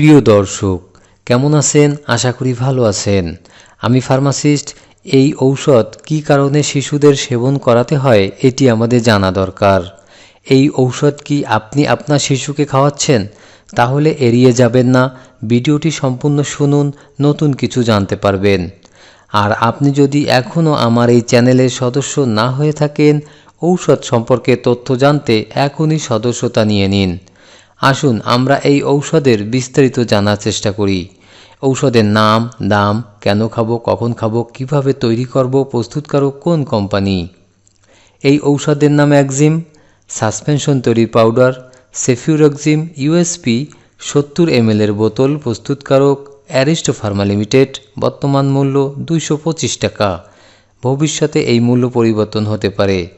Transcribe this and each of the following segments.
প্রিয় দর্শক, কেমন আছেন? আশা করি ভালো আছেন। আমি ফার্মাসিস্ট, এই ঔষধ কী কারণে শিশুদের সেবন করাতে হয়, এটি আমাদের জানা দরকার। এই ঔষধ কি আপনি আপনার শিশুকে খাওয়াচ্ছেন? তাহলে এড়িয়ে যাবেন না। ভিডিওটি সম্পূর্ণ শুনুন, নতুন কিছু জানতে পারবেন। আর আপনি যদি এখনও আমার এই চ্যানেলের সদস্য না হয়ে থাকেন, ঔষধ সম্পর্কে তথ্য জানতে এখনই সদস্যতা নিয়ে নিন। আসুন আমরা এই ঔষধের বিস্তারিত জানার চেষ্টা করি। ঔষধের নাম, দাম, কেন খাব, কখন খাব, কীভাবে তৈরি করব, প্রস্তুতকারক কোন কোম্পানি? এই ঔষধের নাম একজিম, সাসপেনশন তৈরির পাউডার, সেফিউরক্সিম, ইউএসপি, সত্তর এম এর বোতল, প্রস্তুতকারক অ্যারিস্টো ফার্মা লিমিটেড, বর্তমান মূল্য দুইশো পঁচিশ টাকা। ভবিষ্যতে এই মূল্য পরিবর্তন হতে পারে।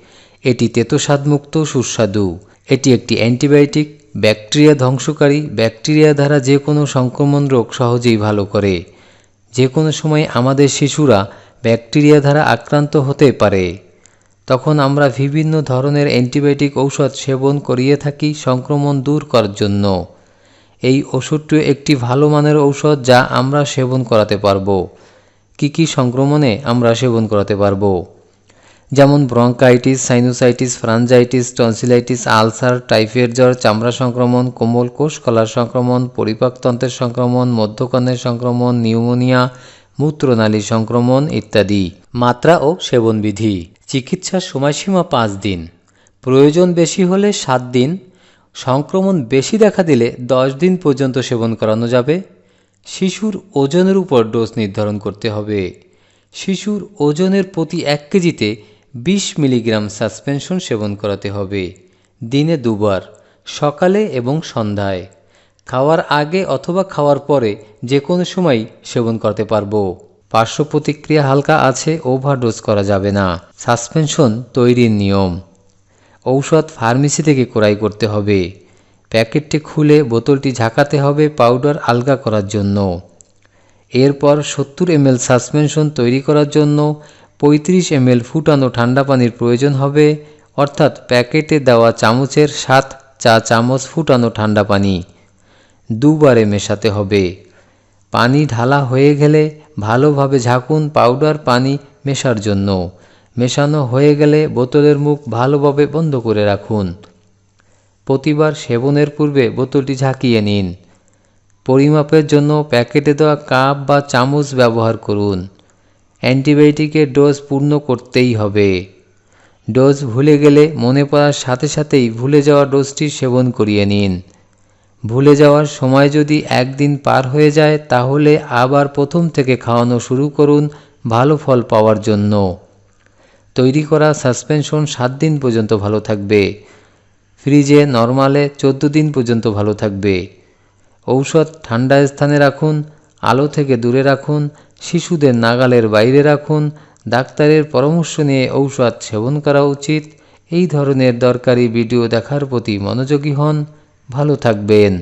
এটি তেতোস্বাদমুক্ত, সুস্বাদু। এটি একটি অ্যান্টিবায়োটিক ব্যাকটেরিয়া ধ্বংসকারী ব্যাকটেরিয়া দ্বারা যে কোনো সংক্রমণ রোগ সহজেই ভালো করে। যে কোনো সময় আমাদের শিশুরা ব্যাকটেরিয়া দ্বারা আক্রান্ত হতে পারে। তখন আমরা বিভিন্ন ধরনের অ্যান্টিবায়োটিক ঔষধ সেবন করিয়ে থাকি সংক্রমণ দূর করার জন্য। এই ওষুধটি একটি ভালো মানের ঔষধ যা আমরা সেবন করাতে পারব। কি কি সংক্রমণে আমরা সেবন করাতে পারব? যেমন bronchitis, sinusitis pharyngitis tonsillitis, ulcer, typhoid জ্বর, চামড়া সংক্রমণ, কোমল কোষ, কলার সংক্রমণ পরিপাকতন্ত্রের সংক্রমণ মধ্যকর্ণের সংক্রমণ, নিউমোনিয়া, মূত্রনালী সংক্রমণ ইত্যাদি। মাত্রা ও সেবনবিধি। চিকিৎসার সময়সীমা পাঁচ দিন। প্রয়োজন বেশি হলে সাত দিন। সংক্রমণ বেশি দেখা দিলে দশ দিন পর্যন্ত সেবন করানো যাবে। শিশুর ওজনের উপর ডোজ নির্ধারণ করতে হবে। শিশুর ওজনের প্রতি এক কেজিতে বিশ মিলিগ্রাম সাসপেনশন সেবন করাতে হবে। দিনে দুবার, সকালে এবং সন্ধ্যায়। খাওয়ার আগে অথবা খাওয়ার পরে যে কোনো সময় সেবন করতে পারব। পার্শ্ব প্রতিক্রিয়া হালকা আছে, ওভারডোজ করা যাবে না। সাসপেনশন তৈরির নিয়ম। ঔষধ ফার্মেসি থেকে ক্রয় করতে হবে। প্যাকেটটি খুলে বোতলটি ঝাঁকাতে হবে পাউডার আলগা করার জন্য। এরপর সত্তর এমএল সাসপেনশন তৈরি করার জন্য পঁয়ত্রিশ এমএল ফুটানো ঠান্ডা পানির প্রয়োজন হবে, অর্থাৎ প্যাকেটে দেওয়া চামচের সাত চা চামচ ফুটানো ঠান্ডা পানি। দুবারে মেশাতে হবে। পানি ঢালা হয়ে গেলে ভালোভাবে ঝাঁকুন পাউডার পানি মেশার জন্য। মেশানো হয়ে গেলে বোতলের মুখ ভালোভাবে বন্ধ করে রাখুন। প্রতিবার সেবনের পূর্বে বোতলটি ঝাঁকিয়ে নিন। পরিমাপের জন্য প্যাকেটে দেওয়া কাপ বা চামচ ব্যবহার করুন। অ্যান্টিবায়োটিকের ডোজ পূর্ণ করতেই হবে। ডোজ ভুলে গেলে মনে পড়ার সাথে সাথেই ভুলে যাওয়া ডোজটি সেবন করিয়ে নিন। ভুলে যাওয়ার সময় যদি একদিন পার হয়ে যায়, তাহলে আবার প্রথম থেকে খাওয়ানো শুরু করুন, ভালো ফল পাওয়ার জন্য। তৈরি করা সাসপেনশন সাত দিন পর্যন্ত ভালো থাকবে। ফ্রিজে নর্মালে চোদ্দ দিন পর্যন্ত ভালো থাকবে। ঔষধ ঠান্ডা স্থানে রাখুন, আলো থেকে দূরে রাখুন শিশুদের নাগালের বাইরে রাখুন, ডাক্তারের পরামর্শ নিয়ে ঔষধ সেবন করা উচিত। এই ধরনের দরকারি ভিডিও দেখার প্রতি মনোযোগী হন। ভালো থাকবেন।